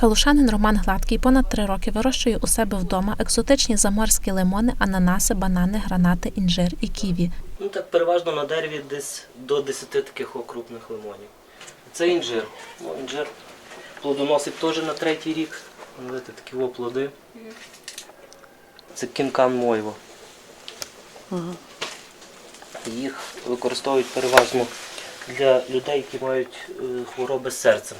Калушанин Роман Гладкий понад три роки вирощує у себе вдома екзотичні заморські лимони, ананаси, банани, гранати, інжир і ківі. Ну так переважно на дереві десь до 10 таких окрупних лимонів. Це інжир. Ну, інжир плодоносить теж на третій рік. Видите, такі о плоди. Це кінкан мойва. Їх використовують переважно для людей, які мають е, хвороби з серцем.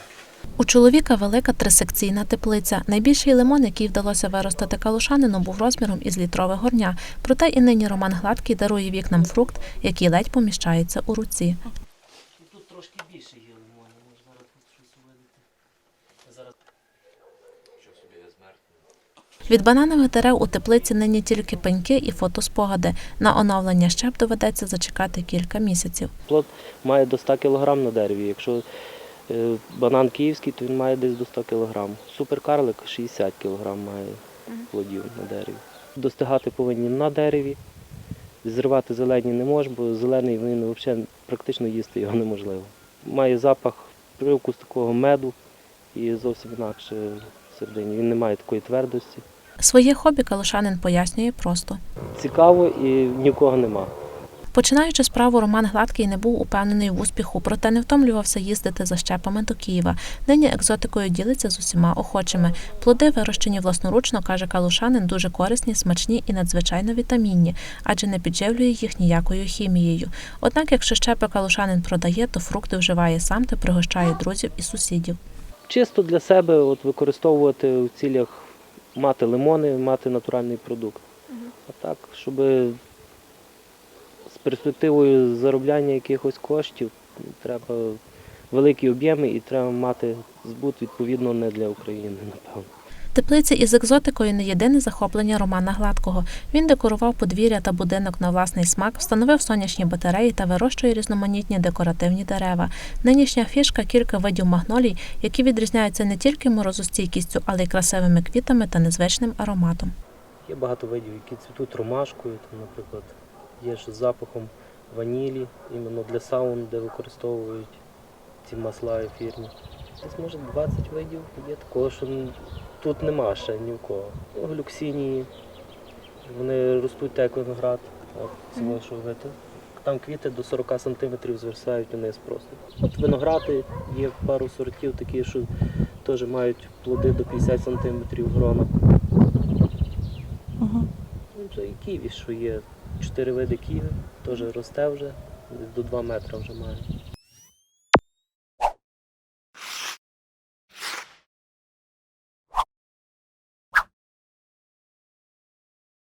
У чоловіка велика трисекційна теплиця. Найбільший лимон, який вдалося виростити калушанину, був розміром із літрове горня. Проте і нині Роман Гладкий дарує вікнам фрукт, який ледь поміщається у руці. Тут трошки більше є лимонів, може зараз тут щось. Зараз Від бананових дерев у теплиці нині тільки пеньки і фотоспогади. На оновлення щеп доведеться зачекати кілька місяців. плод має до 100 кг на дереві. Якщо банан київський, то він має десь до 100 кг. Суперкарлик 60 кг має плодів на дереві. Достигати повинні на дереві. Зривати зелені не можна, бо зелений він взагалі практично їсти його неможливо. Має запах, привкус такого меду і зовсім інакше всередині. Він не має такої твердості. Своє хобі калушанин пояснює просто. Цікаво і ні в кого нема. Починаючи справу, Роман Гладкий не був упевнений в успіху, проте не втомлювався їздити за щепами до Києва. Нині екзотикою ділиться з усіма охочими. Плоди, вирощені власноручно, каже Калушанин, дуже корисні, смачні і надзвичайно вітамінні, адже не підживлює їх ніякою хімією. Однак, якщо щепи Калушанин продає, то фрукти вживає сам та пригощає друзів і сусідів. чисто для себе от, використовувати в цілях мати лимони, мати натуральний продукт. А так, щоб перспективою заробляння якихось коштів треба великі об'єми і треба мати збут відповідно не для України, напевно. Теплиці із екзотикою не єдине захоплення Романа Гладкого. Він декорував подвір'я та будинок на власний смак, встановив сонячні батареї та вирощує різноманітні декоративні дерева. Нинішня фішка кілька видів магнолій, які відрізняються не тільки морозостійкістю, але й красивими квітами та незвичним ароматом. Є багато видів, які цвітуть ромашкою, там, наприклад, є ж з запахом ванілі, іменно для саун, де використовують ці масла ефірні. Десь може 20 видів є такого, що тут нема ще ні в кого. Ну, Глюксінії, вони ростуть так, як виноград. Цього, що ви. Там квіти до 40 см звисають вниз просто. От виногради є пару сортів такі, що теж мають плоди до 50 см грона. Це і ківі, що є. Чотири види ківи, теж росте вже, до 2 метри вже має.